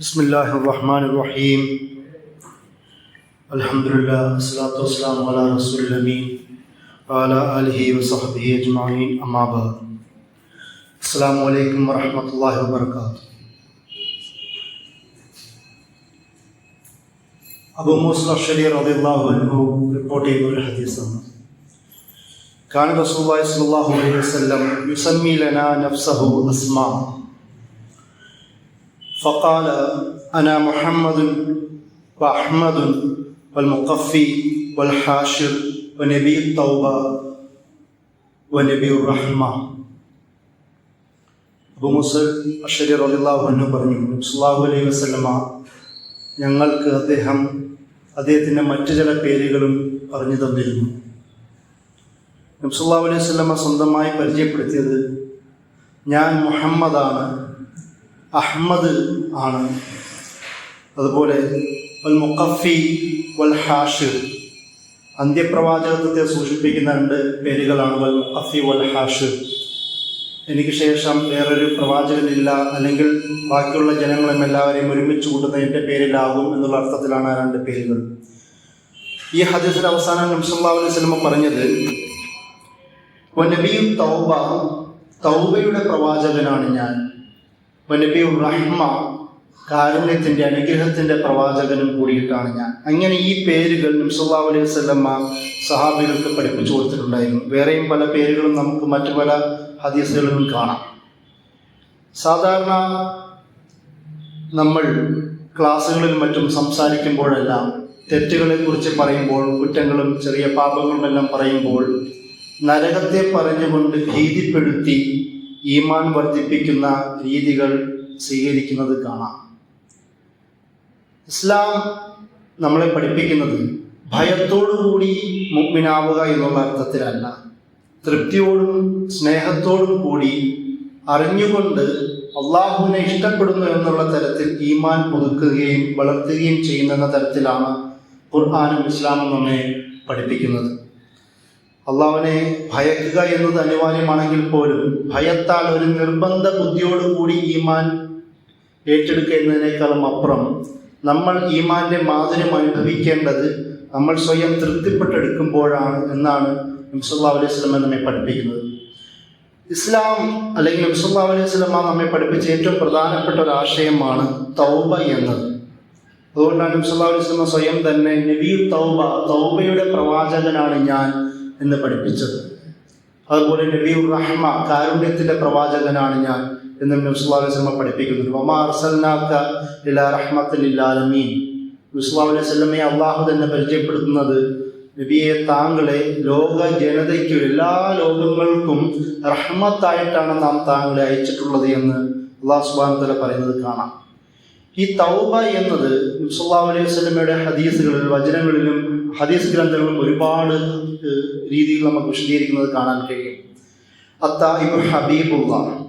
بسم الله الرحمن الرحيم الحمد لله والصلاة والسلام على رسول الأمين وعلى آله وصحبه أجمعين أما بعد السلام عليكم ورحمة الله وبركاته Abu Musa Ashari റളിയല്ലാഹു അൻഹു report ചെയ്യുന്ന ഒരു ഹദീസാണ് كان رسول الله صلى الله عليه وسلم يسمي لنا نفسه أسماء فقال أنا محمد وأحمد والمقفي والحاشر ونبي التوبة ونبي الرحمة അബു മുസൽ അഷരി റളിയല്ലാഹു അൻഹു പറഞ്ഞു സല്ലല്ലാഹു അലൈഹി വസല്ലമ ഞങ്ങൾക്ക് അദ്ദേഹം അദ്ദേഹത്തിൻ്റെ മറ്റു ചില പേരുകളും പറഞ്ഞു തന്നിരുന്നു നബ്സുല്ലാ അലൈഹി സ്വലമ സ്വന്തമായി പരിചയപ്പെടുത്തിയത് ഞാൻ മുഹമ്മദാണ് അഹമ്മദ് ആണ്. അതുപോലെ വൽ വൽ ഹാഷിർ അന്ത്യപ്രവാചകത്വത്തെ സൂചിപ്പിക്കുന്ന രണ്ട് പേരുകളാണ് വൽ മുഖഫി വൽ ഹാഷിർ എനിക്ക് ശേഷം വേറൊരു പ്രവാചകനില്ല അല്ലെങ്കിൽ ബാക്കിയുള്ള ജനങ്ങളും എല്ലാവരെയും ഒരുമിച്ച് കൂട്ടുന്ന എന്റെ പേരിലാകും എന്നുള്ള അർത്ഥത്തിലാണ് ആ രണ്ട് പേരുകൾ. ഈ ഹദീസിൽ അവസാനം നബ്സല്ലാ അലൈഹി പറഞ്ഞത് നബിയും തൗബ തൗബയുടെ പ്രവാചകനാണ് ഞാൻ. വനബിയും റഹ്മ കാരുണ്യത്തിന്റെ അനുഗ്രഹത്തിന്റെ പ്രവാചകനും കൂടിയിട്ടാണ് ഞാൻ. അങ്ങനെ ഈ പേരുകൾ നബ്സല്ലാ അലൈഹി സ്വലമ്മ സഹാബികൾക്ക് പഠിപ്പിച്ചു കൊടുത്തിട്ടുണ്ടായിരുന്നു. വേറെയും പല പേരുകളും നമുക്ക് മറ്റു പല ഹദീസുകളിലും കാണാം. സാധാരണ നമ്മൾ ക്ലാസ്സുകളിൽ മറ്റും സംസാരിക്കുമ്പോഴെല്ലാം തെറ്റുകളെ കുറിച്ച് പറയുമ്പോൾ കുറ്റങ്ങളും ചെറിയ പാപങ്ങളുമെല്ലാം പറയുമ്പോൾ നരകത്തെ പറഞ്ഞുകൊണ്ട് ഭീതിപ്പെടുത്തി ഈമാൻ വർദ്ധിപ്പിക്കുന്ന രീതികൾ സ്വീകരിക്കുന്നത് കാണാം. ഇസ്ലാം നമ്മളെ പഠിപ്പിക്കുന്നത് ഭയത്തോടുകൂടി മുഗ്മിനാവുക എന്നുള്ള അർത്ഥത്തിലല്ല. തൃപ്തിയോടും സ്നേഹത്തോടും കൂടി അറിഞ്ഞുകൊണ്ട് അള്ളാഹുവിനെ ഇഷ്ടപ്പെടുന്നു എന്നുള്ള തരത്തിൽ ഈമാൻ പുതുക്കുകയും വളർത്തുകയും ചെയ്യുന്ന തരത്തിലാണ് ഖുർആാനും ഇസ്ലാമും നമ്മെ പഠിപ്പിക്കുന്നത്. അള്ളാഹുവിനെ ഭയക്കുക എന്നത് അനിവാര്യമാണെങ്കിൽ പോലും ഭയത്താൽ ഒരു നിർബന്ധ ബുദ്ധിയോടുകൂടി ഈമാൻ ഏറ്റെടുക്കുക അപ്പുറം നമ്മൾ ഈമാന്റെ മാധുര്യം അനുഭവിക്കേണ്ടത് നമ്മൾ സ്വയം തൃപ്തിപ്പെട്ടെടുക്കുമ്പോഴാണ് എന്നാണ് നബ്സല്ലാ അലൈഹി സ്വലമ നമ്മെ പഠിപ്പിക്കുന്നത്. ഇസ്ലാം അല്ലെങ്കിൽ നബ്സല്ലാ അലൈഹി സ്വലമ നമ്മെ പഠിപ്പിച്ച ഏറ്റവും പ്രധാനപ്പെട്ട ഒരു ആശയമാണ് തൗബ എന്നത്. അതുകൊണ്ടാണ് നബ്സല്ലാ അലൈഹി സ്വലമ സ്വയം തന്നെ നബി തൗബ തൗബയുടെ പ്രവാചകനാണ് ഞാൻ എന്ന് പഠിപ്പിച്ചത്. അതുപോലെ നബി റഹ്മ കാരുണ്യത്തിന്റെ പ്രവാചകനാണ് ഞാൻ എന്ന് നബ്സുല്ലാ അലൈഹി സ്വലമ പഠിപ്പിക്കുന്നുണ്ട്. ഒമാ അർസൽനാക്ക ഇലാ റഹ്മത്തുലില്ലാലമീൻ നബ്സുല്ലാ അലൈഹി സ്വലമയെ അള്ളാഹു തന്നെ പരിചയപ്പെടുത്തുന്നത് നബിയെ താങ്കളെ ലോക ജനതയ്ക്കും എല്ലാ ലോകങ്ങൾക്കും റഹ്മത്തായിട്ടാണ് നാം താങ്കളെ അയച്ചിട്ടുള്ളത് എന്ന് അള്ളാഹു സുബാൻ പറയുന്നത് കാണാം. ഈ തൗബ എന്നത് നബ്സുല്ലാ അലൈഹി സ്വലമയുടെ ഹദീസുകളിൽ വചനങ്ങളിലും ഹദീസ് ഗ്രന്ഥങ്ങളും ഒരുപാട് രീതിയിൽ നമുക്ക് വിശദീകരിക്കുന്നത് കാണാൻ കഴിയും. അത്തായിബ് ഹബീബുള്ള.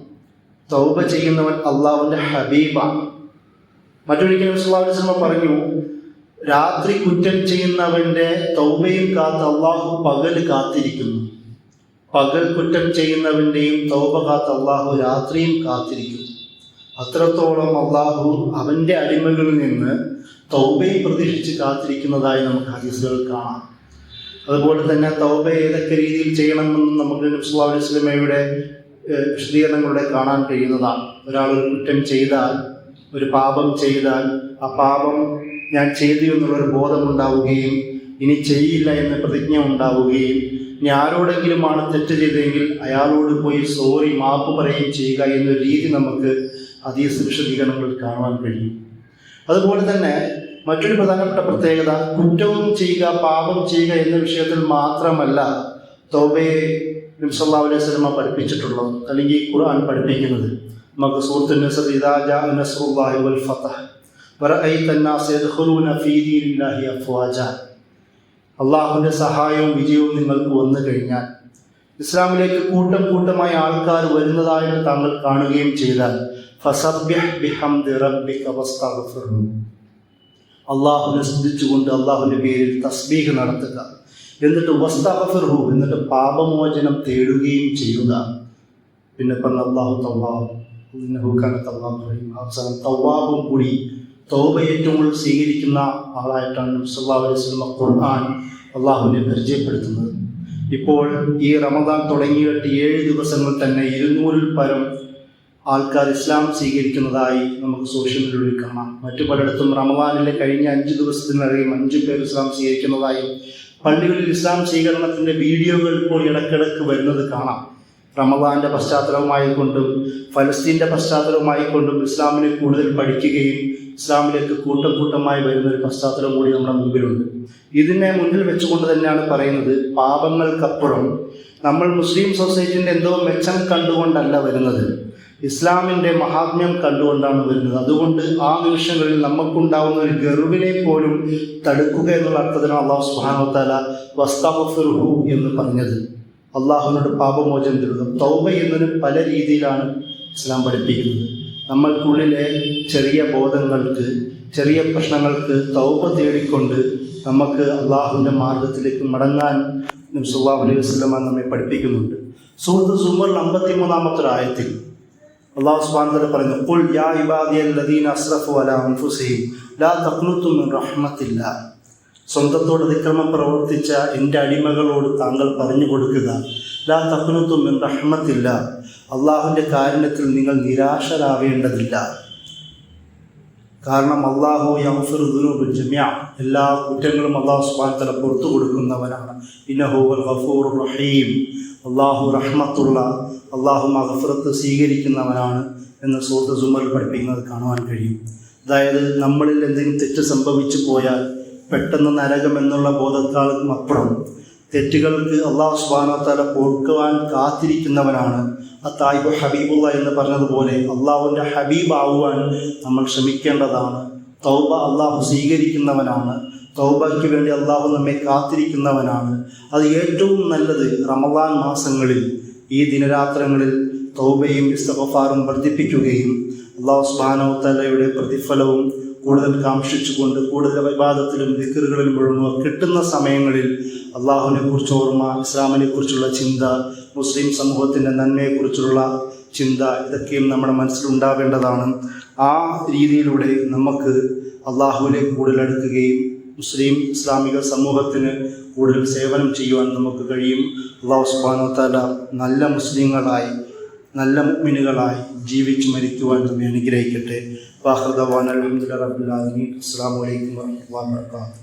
തൗബ ചെയ്യുന്നവൻ അള്ളാഹുവിന്റെ ഹബീബാണ് മറ്റൊരിക്കലും അലൈഹി വസല്ലം പറഞ്ഞു രാത്രി കുറ്റം ചെയ്യുന്നവന്റെ തൗബയും കാത്ത് അള്ളാഹു പകൽ കാത്തിരിക്കുന്നു. പകൽ കുറ്റം ചെയ്യുന്നവന്റെയും തൗബ കാത്ത് അള്ളാഹു രാത്രിയും കാത്തിരിക്കുന്നു. അത്രത്തോളം അള്ളാഹു അവന്റെ അടിമകളിൽ നിന്ന് തൗബയെ പ്രതീക്ഷിച്ച് കാത്തിരിക്കുന്നതായി നമുക്ക് ഹദീസുകൾ കാണാം. അതുപോലെ തന്നെ തൗബ ഏതൊക്കെ രീതിയിൽ ചെയ്യണമെന്ന് നമുക്ക് നബ്സുല്ലാ അലൈഹി സ്വലമയുടെ വിശദീകരണങ്ങളുടെ കാണാൻ കഴിയുന്നതാണ്. ഒരാൾ ഒരു കുറ്റം ചെയ്താൽ ഒരു പാപം ചെയ്താൽ ആ പാപം ഞാൻ ചെയ്തു എന്നുള്ളൊരു ബോധമുണ്ടാവുകയും ഇനി ചെയ്യില്ല എന്ന പ്രതിജ്ഞ ഉണ്ടാവുകയും ഇനി ആരോടെങ്കിലുമാണ് തെറ്റ് ചെയ്തതെങ്കിൽ അയാളോട് പോയി സോറി മാപ്പ് പറയുകയും ചെയ്യുക എന്നൊരു രീതി നമുക്ക് ഹദീസ് വിശദീകരണങ്ങളിൽ കാണുവാൻ കഴിയും. അതുപോലെ തന്നെ മറ്റൊരു പ്രധാനപ്പെട്ട പ്രത്യേകത കുറ്റവും ചെയ്യുക പാപം ചെയ്യുക എന്ന വിഷയത്തിൽ മാത്രമല്ല തോബയെ നിംസല്ലാ അലൈഹി സ്വലമ പഠിപ്പിച്ചിട്ടുള്ളത് അല്ലെങ്കിൽ ഖുർആൻ പഠിപ്പിക്കുന്നത്. നമുക്ക് സൂറത്ത് നസർ വൽ ഫതഹ്. അള്ളാഹുവിന്റെ സഹായവും വിജയവും നിങ്ങൾക്ക് വന്നു കഴിഞ്ഞാൽ ഇസ്ലാമിലേക്ക് കൂട്ടം കൂട്ടമായി ആൾക്കാർ വരുന്നതായിട്ട് താങ്കൾ കാണുകയും ചെയ്താൽ അള്ളാഹുവിനെ സ്തുതിച്ചുകൊണ്ട് അള്ളാഹുവിന്റെ പേരിൽ തസ്ബീഹ് നടത്തുക. എന്നിട്ട് വസ്തഫിർഹു എന്നിട്ട് പാപമോചനം തേടുകയും ചെയ്യുക. പിന്നെ പറഞ്ഞ അള്ളാഹു ഇന്നഹു കാന റഹീം. അവസാനം തവ്വാബും കൂടി തൗബ ഏറ്റവും സ്വീകരിക്കുന്ന ആളായിട്ടാണ് സല്ലല്ലാഹു അലൈഹി ഖുർആൻ അള്ളാഹുവിനെ പരിചയപ്പെടുത്തുന്നത്. ഇപ്പോൾ ഈ റമദാൻ തുടങ്ങിയിട്ട് ഏഴ് ദിവസങ്ങൾ തന്നെ ഇരുന്നൂറിൽ പരം ആൾക്കാർ ഇസ്ലാം സ്വീകരിക്കുന്നതായി നമുക്ക് സോഷ്യൽ മീഡിയയിൽ കാണാം. മറ്റു പലയിടത്തും റമദാനിലെ കഴിഞ്ഞ അഞ്ച് ദിവസത്തിനിടയിൽ അഞ്ച് പേർ ഇസ്ലാം സ്വീകരിക്കുന്നതായും പള്ളികളിൽ ഇസ്ലാം സ്വീകരണത്തിന്റെ വീഡിയോകൾ ഇപ്പോൾ ഇടക്കിടക്ക് വരുന്നത് കാണാം. റമദാന്റെ പശ്ചാത്തലവുമായി കൊണ്ടും ഫലസ്തീന്റെ പശ്ചാത്തലവുമായി കൊണ്ടും ഇസ്ലാമിനെ കൂടുതൽ പഠിക്കുകയും ഇസ്ലാമിലേക്ക് കൂട്ടം കൂട്ടമായി വരുന്ന ഒരു പശ്ചാത്തലം കൂടി നമ്മുടെ മുമ്പിലുണ്ട്. ഇതിനെ മുന്നിൽ വെച്ചുകൊണ്ട് തന്നെയാണ് പറയുന്നത് പാപങ്ങൾക്കപ്പുറം നമ്മൾ മുസ്ലിം സൊസൈറ്റിന്റെ എന്തോ മെച്ചം കണ്ടുകൊണ്ടല്ല വരുന്നത്. ഇസ്ലാമിന്റെ മഹാത്മ്യം കണ്ടുകൊണ്ടാണ് വരുന്നത്. അതുകൊണ്ട് ആ നിമിഷങ്ങളിൽ നമുക്കുണ്ടാവുന്ന ഒരു ഗർവിനെ പോലും തടുക്കുക എന്നുള്ള അർത്ഥത്തിനാണ് അള്ളാഹു സുബാനോത്താല വസ്താഫുർഹു എന്ന് പറഞ്ഞത്. അള്ളാഹുവിനോട് പാപമോചനം തരുക തൗബ എന്നതിന് പല രീതിയിലാണ് ഇസ്ലാം പഠിപ്പിക്കുന്നത്. നമ്മൾക്കുള്ളിലെ ചെറിയ ബോധങ്ങൾക്ക് ചെറിയ പ്രശ്നങ്ങൾക്ക് തൗബ തേടിക്കൊണ്ട് നമുക്ക് അള്ളാഹുവിന്റെ മാർഗത്തിലേക്ക് മടങ്ങാൻ നബി സല്ലല്ലാഹു അലൈഹി വസല്ലമ നമ്മെ പഠിപ്പിക്കുന്നുണ്ട്. സുഹൃത്ത് സുമർ അമ്പത്തി മൂന്നാമത്തെ ആയത്തിൽ അള്ളാഹു സുബ്ഹാനഹു പറയുന്നു ഖുൽ യാ ഇബാദിയൽ ലദീന അസ്റഫു അലാ അൻഫുസഹിം ലാ തഖ്നുതു മിൻ റഹ്മത്തില്ല. സ്വന്തത്തോട് അതിക്രമം പ്രവർത്തിച്ച എന്റെ അടിമകളോട് താങ്കൾ പറഞ്ഞു കൊടുക്കുക. ലാ തഖ്നുതു മിൻ റഹ്മത്തില്ല. അള്ളാഹുവിന്റെ കാരുണ്യത്തിൽ നിങ്ങൾ നിരാശരാവേണ്ടതില്ല. കാരണം അള്ളാഹു യൗസുർ ദുനൂബ് ജമിയ എല്ലാ കുറ്റങ്ങളും അള്ളാഹു സുബാൻ തല പുറത്തു കൊടുക്കുന്നവനാണ്. ഇന്നഹു വൽ ഗഫൂർ റഹീം. അള്ളാഹു റഹ്മത്തുള്ള അള്ളാഹു മഹഫുറത്ത് സ്വീകരിക്കുന്നവനാണ് എന്ന് സുഹൃത്ത് സുമർ പഠിപ്പിക്കുന്നത് കാണുവാൻ കഴിയും. അതായത് നമ്മളിൽ എന്തെങ്കിലും തെറ്റ് സംഭവിച്ചു പോയാൽ പെട്ടെന്ന് നരകം എന്നുള്ള ബോധത്താൾക്കും അപ്പുറം തെറ്റുകൾക്ക് അള്ളാഹു സുബാനത്താല പൊറുക്കുവാൻ കാത്തിരിക്കുന്നവനാണ്. ആ തായിബ് ഹബീബുള്ള എന്ന് പറഞ്ഞതുപോലെ അള്ളാഹുവിന്റെ ഹബീബാവുവാൻ നമ്മൾ ശ്രമിക്കേണ്ടതാണ്. തൗബ അള്ളാഹു സ്വീകരിക്കുന്നവനാണ്. തൗബയ്ക്ക് വേണ്ടി അള്ളാഹു നമ്മെ കാത്തിരിക്കുന്നവനാണ്. അത് ഏറ്റവും നല്ലത് റമദാൻ മാസങ്ങളിൽ ഈ ദിനരാത്രങ്ങളിൽ തൗബയും ഇസ്തഫാറും വർദ്ധിപ്പിക്കുകയും അള്ളാഹു സുബാനോത്തലയുടെ പ്രതിഫലവും കൂടുതൽ കാക്ഷിച്ചുകൊണ്ട് കൂടുതൽ വിവാദത്തിലും ദിക്കറുകളിലും മുഴുവൻ കിട്ടുന്ന സമയങ്ങളിൽ അള്ളാഹുവിനെ കുറിച്ച് ഓർമ്മ ഇസ്ലാമിനെ കുറിച്ചുള്ള ചിന്ത മുസ്ലിം സമൂഹത്തിന്റെ നന്മയെക്കുറിച്ചുള്ള ചിന്ത ഇതൊക്കെയും നമ്മുടെ മനസ്സിലുണ്ടാവേണ്ടതാണ് ആ രീതിയിലൂടെ നമുക്ക് അള്ളാഹുവിനെ കൂടുതൽ അടുക്കുകയും മുസ്ലിം ഇസ്ലാമിക സമൂഹത്തിന് കൂടുതൽ സേവനം ചെയ്യുവാൻ നമുക്ക് കഴിയും. അള്ളാഹു സുബാനോ താല നല്ല മുസ്ലിങ്ങളായി നല്ല മുഅ്മിനുകളായി ജീവിച്ച് മരിക്കുവാൻ നമ്മെ അനുഗ്രഹിക്കട്ടെ. വാഹൃദവാൻ അലഹമുല്ല റബുല്ലാലമീൻ അസ്സാം വലൈക്കും വാബർക്കാത്തു